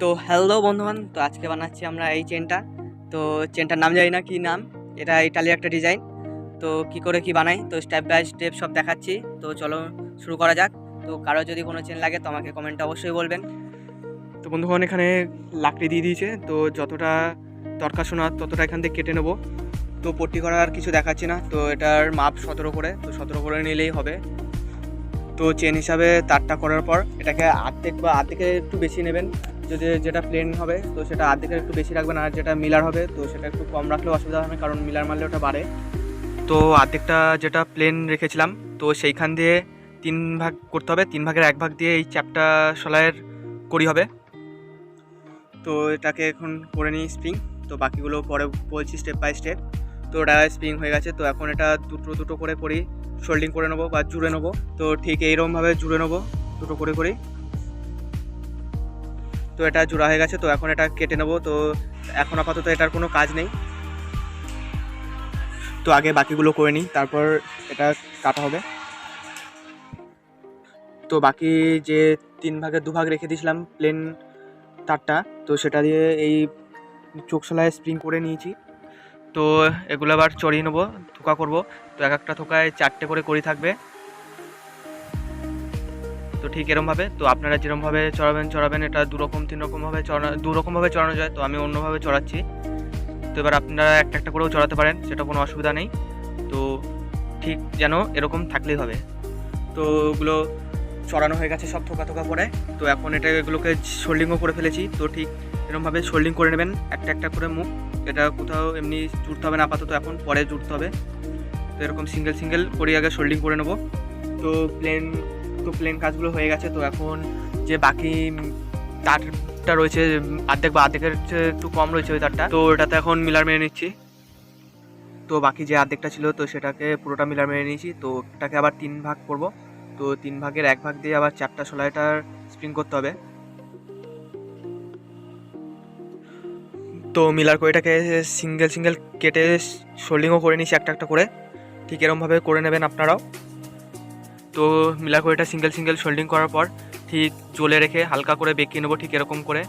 তো হ্যালো বন্ধুবান তো আজকে বানাচ্ছি আমরা এই চেনটা। তো চেনটার নাম জানি না কি নাম, এটা ইটালির একটা ডিজাইন তো কি করে কি বানাই, তো স্টেপ বাই স্টেপ সব দেখাচ্ছি। তো চলো শুরু করা যাক। তো কারও যদি কোনো চেন লাগে, তো আমাকে কমেন্টে অবশ্যই বলবেন। তো বন্ধুগণ, এখানে লাকড়ি দিয়ে দিয়েছে। তো যতটা দরকার শোনা, ততটা এখান থেকে কেটে নেব। তো পট্টি করার কিছু দেখাচ্ছি না। তো এটার মাপ সতেরো করে, তো সতেরো করে নিলেই হবে। তো চেন হিসাবে তারটা করার পর এটাকে আর্ধেক বা আর্ধেকের একটু বেশি নেবেন, যদি যেটা প্লেন হবে, তো সেটা আর্ধেকের একটু বেশি রাখবেন আর যেটা মিলার হবে, তো সেটা একটু কম রাখলেও অসুবিধা হবে কারণ মিলার মারলে ওটা বাড়ে। তো আর্ধেকটা যেটা প্লেন রেখেছিলাম, তো সেইখান দিয়ে তিন ভাগ করতে হবে, তিন ভাগের এক ভাগ দিয়ে এই চ্যাপটা সলাইয়ের করি হবে। তো এটাকে এখন করে নিই স্প্রিং তো বাকিগুলো পরে বলছি স্টেপ বাই স্টেপ তো ওটা স্প্রিং হয়ে গেছে, তো এখন এটা দুটো দুটো করে করি। শোল্ডিং করে নেব বা জুড়ে নেব। তো ঠিক এইরকমভাবে জুড়ে নেব, দুটো করে করি তো এটা জোড়া হয়ে গেছে, তো এখন এটা কেটে নেব। তো এখন আপাতত এটার কোনো কাজ নেই। তো আগে বাকিগুলো করে নিই, তারপর এটা কাটা হবে। তো বাকি যে তিন ভাগ রেখে দিয়েছিলাম প্লেন তারটা, তো সেটা দিয়ে এই চোখ সেলায় স্প্রিং করে নিয়েছি। তো এগুলো আবার চড়িয়ে নেব থোকা করব। তো এক একটা থোকায় চারটে করে করি থাকবে। তো ঠিক এরমভাবে, তো আপনারা যেরমভাবে চড়াবেন চড়াবেন, এটা দুরকম তিন রকমভাবে চড়ানো দুরকমভাবে চড়ানো যায়, তো আমি অন্যভাবে চড়াচ্ছি। তো এবার আপনারা একটা একটা করেও চড়াতে পারেন, সেটা কোনো অসুবিধা নেই। তো ঠিক যেন এরকম থাকলেই হবে। তো ওগুলো চড়ানো হয়ে গেছে সব থোকা থোকা করে। তো এখন এটা এগুলোকে শোল্ডিংও করে ফেলেছি। তো ঠিক এরকমভাবে শোল্ডিং করে নেবেন একটা একটা করে মুখ। এটা কোথাও এমনি জুড়তে হবে না, আপাতত এখন, পরে জুড়তে হবে। তো এরকম সিঙ্গেল সিঙ্গেল করে আগে শোল্ডিং করে নেব। তো প্লেন তো প্লেন কাজগুলো হয়ে গেছে, তো এখন যে বাকি তারটা রয়েছে, অর্ধেক বা অর্ধেকের একটু কম রয়েছে ওই তারটা, তো ওটাতে এখন মিলার মেরে নিচ্ছি। তো বাকি যে অর্ধেকটা ছিল, তো সেটাকে পুরোটা মিলার মেরে নিয়েছি, তো ওটাকে আবার তিন ভাগ করব। তো তিন ভাগের এক ভাগ দিয়ে আবার চারটা সোলাইটার স্প্রিং করতে হবে। তো মিলার কড়িটাকে সিঙ্গেল সিঙ্গেল কেটে শোল্ডিংও করে নিয়েছি একটা একটা করে। ঠিক এরমভাবে করে নেবেন আপনারাও। তো মিলার কড়িটা সিঙ্গেল সিঙ্গেল শোল্ডিং করার পর ঠিক জলে রেখে হালকা করে বেঁকিয়ে নেব ঠিক এরকম করে।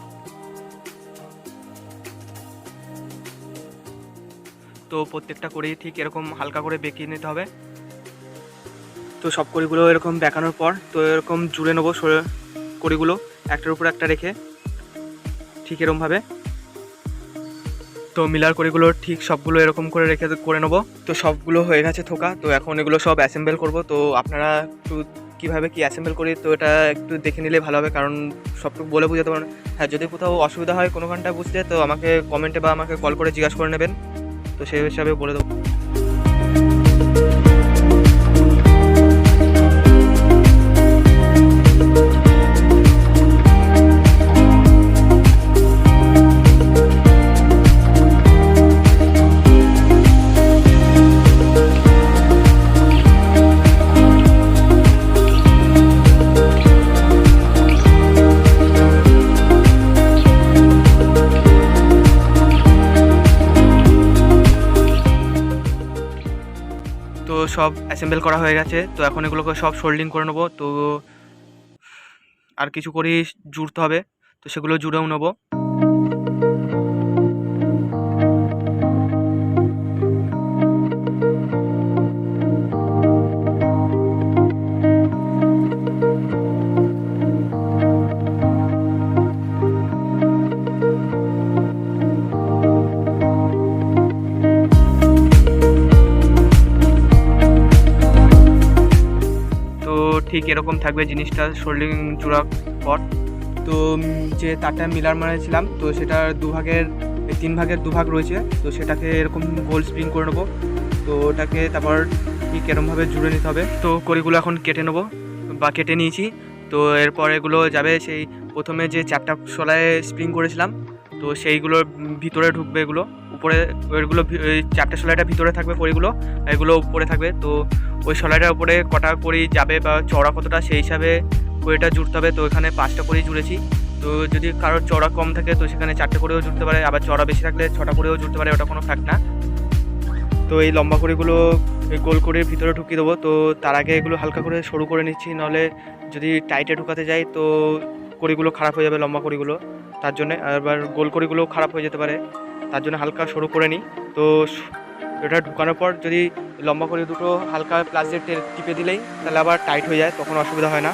তো প্রত্যেকটা করেই ঠিক এরকম হালকা করে বেঁকিয়ে নিতে হবে। তো সব কড়িগুলো এরকম বেঁকানোর পর তো এরকম জুড়ে নেব কড়িগুলো একটার উপর একটা রেখে ঠিক এরকমভাবে তো মিলার কড়িগুলো ঠিক সবগুলো এরকম করে রেখে করে নেব। তো সবগুলো হয়ে গেছে থোকা, তো এখন এগুলো সব অ্যাসেম্বল করব। তো আপনারা একটু কীভাবে কি অ্যাসেম্বল করি, তো এটা একটু দেখে নিলে ভালো হবে, কারণ সবটুকু বলে বুঝাতে পারেন হ্যাঁ যদি কোথাও অসুবিধা হয় কোনো ঘন্টায় বুঝতে, তো আমাকে কমেন্টে বা আমাকে কল করে জিজ্ঞাসা করে নেবেন। তো সেই হিসাবে বলে দেবো। সব অ্যাসেম্বল করা হয়ে গেছে। তো এখন এগুলোকে সব সোল্ডিং করে নেব। তো আর কিছু করি জুড়তে হবে। তো সেগুলো জুড়েও নেব। ঠিক এরকম থাকবে জিনিসটা শোল্ডিং জোড়া পর তো যে তারটা মিলার মারেছিলাম তো সেটার দুভাগের তিন ভাগের দুভাগ রয়েছে, তো সেটাকে এরকম গোল স্প্রিং করে নেব। তো ওটাকে তারপর ঠিক এরকমভাবে জুড়ে নিতে হবে। তো কড়িগুলো এখন কেটে নেব, বা কেটে নিয়েছি। তো এরপর এগুলো যাবে সেই প্রথমে যে চারটা শোলায় স্প্রিং করেছিলাম, তো সেইগুলোর ভিতরে ঢুকবে এগুলো। উপরে ওইগুলো ওই চারটে শোলাইটা ভিতরে থাকবে আর এগুলো উপরে থাকবে। তো ওই শলাইটার উপরে কটা করি যাবে বা চড়া কতটা সেই হিসাবে কড়িটা জুড়তে হবে। তো এখানে পাঁচটা করেই জুড়েছি। তো যদি কারোর চড়া কম থাকে তো সেখানে চারটে করেও জুড়তে পারে, আবার চড়া বেশি থাকলে ছটা করেও জুড়তে পারে, ওটা কোনো ফ্যাক্ট না। তো এই লম্বা কড়িগুলো গোল করে ভিতরে ঢুকিয়ে দেবো। তো তার আগে এগুলো হালকা করে সরু করে নিচ্ছি নাহলে যদি টাইটে ঢুকাতে যাই তো কড়িগুলো খারাপ হয়ে যাবে লম্বা কড়িগুলো। তার জন্য আবার গোলকড়িগুলো খারাপ হয়ে যেতে পারে। তার জন্য হালকা সরু করে নিই। তো এটা ঢুকানোর পর যদি লম্বা করে দুটো হালকা প্লাস্টিক টিপে দিলেই তাহলে আবার টাইট হয়ে যায়, তখন অসুবিধা হয় না।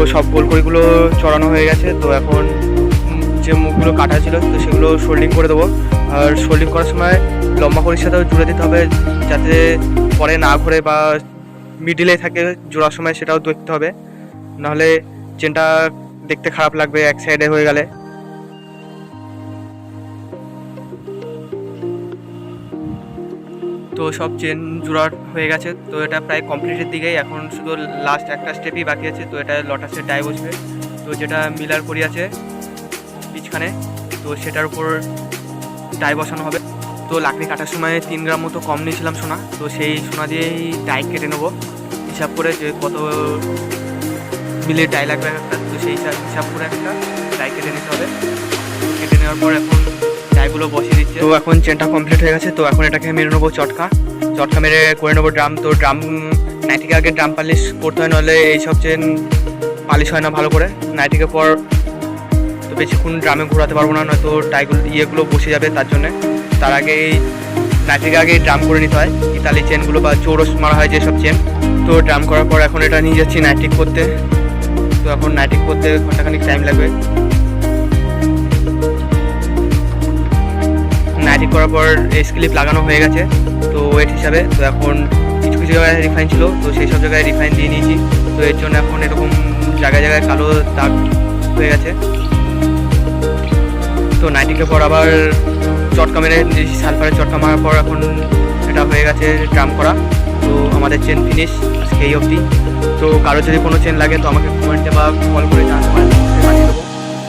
তো সব গোলকড়িগুলো চড়ানো হয়ে গেছে। তো এখন যে মুখগুলো কাটা ছিল, তো সেগুলো শোল্ডিং করে দেবো। আর শোল্ডিং করার সময় লম্বা করির সাথেও জুড়ে দিতে হবে, যাতে পরে না ঘুরে বা মিডিলে থাকে জোড়ার সময় সেটাও দেখতে হবে। নাহলে চেনটা দেখতে খারাপ লাগবে, এক সাইডে হয়ে গেলে। তো সব চেন জোড়ার হয়ে গেছে, তো এটা প্রায় কমপ্লিটের দিকেই। এখন শুধু লাস্ট একটা স্টেপই বাকি আছে, তো এটা লটাসের ডাই বসবে। তো যেটা মিলার করি আছে, পিছখানে, তো সেটার উপর ডাই বসানো হবে। তো লাকড়ি কাটার সময় তিন গ্রাম মতো কম নিয়েছিলাম সোনা, তো সেই সোনা দিয়েই ডাই কেটে নেব। হিসাব করে যে কত মিলে ডাই লাগবে একটা, তো সেই হিসাব করে একটা ডাই কেটে নিতে হবে। কেটে নেওয়ার পর এখন ডাইগুলো বসিয়ে দিচ্ছে। তো এখন চেনটা কমপ্লিট হয়ে গেছে, তো এখন এটাকে মেরে নেব চটকা। চটকা মেরে করে নেব ড্রাম তো ড্রাম নাইটিকে আগে ড্রাম পালিশ করতে হয় নাহলে এইসব চেন পালিশ হয় না ভালো করে। নাইটিকে পর তো বেশিক্ষণ ড্রামে ঘোরাতে পারব না, নয়তো টাইগুলো ইয়েগুলো বসে যাবে তার জন্য। তার আগে এই নাইটিকে আগে ড্রাম করে নিতে হয় ইতালি চেনগুলো বা চৌরস মারা হয় যেসব চেন তো ড্রাম করার পর এখন এটা নিয়ে যাচ্ছি নাইটিক করতে। তো এখন নাইটিক করতে ঘন্টাখানিক টাইম লাগবে। করার পর স্ক্লিপ লাগানো হয়ে গেছে। তো ওয়েট হিসাবে, তো এখন কিছু কিছু জায়গায় রিফাইন ছিল, তো সেই সব জায়গায় রিফাইন দিয়ে নিয়েছি। তো এর জন্য এখন এরকম জায়গায় জায়গায় কালো দাগ হয়ে গেছে। তো নাইটিকে পর আবার চটকা মেরে সালফারের চটকা মারার পর এখন এটা হয়ে গেছে ড্রাম করা। তো আমাদের চেন ফিনিশ এই অবধি। তো কারও যদি কোনো চেন লাগে, তো আমাকে কমেন্টে বা কল করে জানাতে পারেন।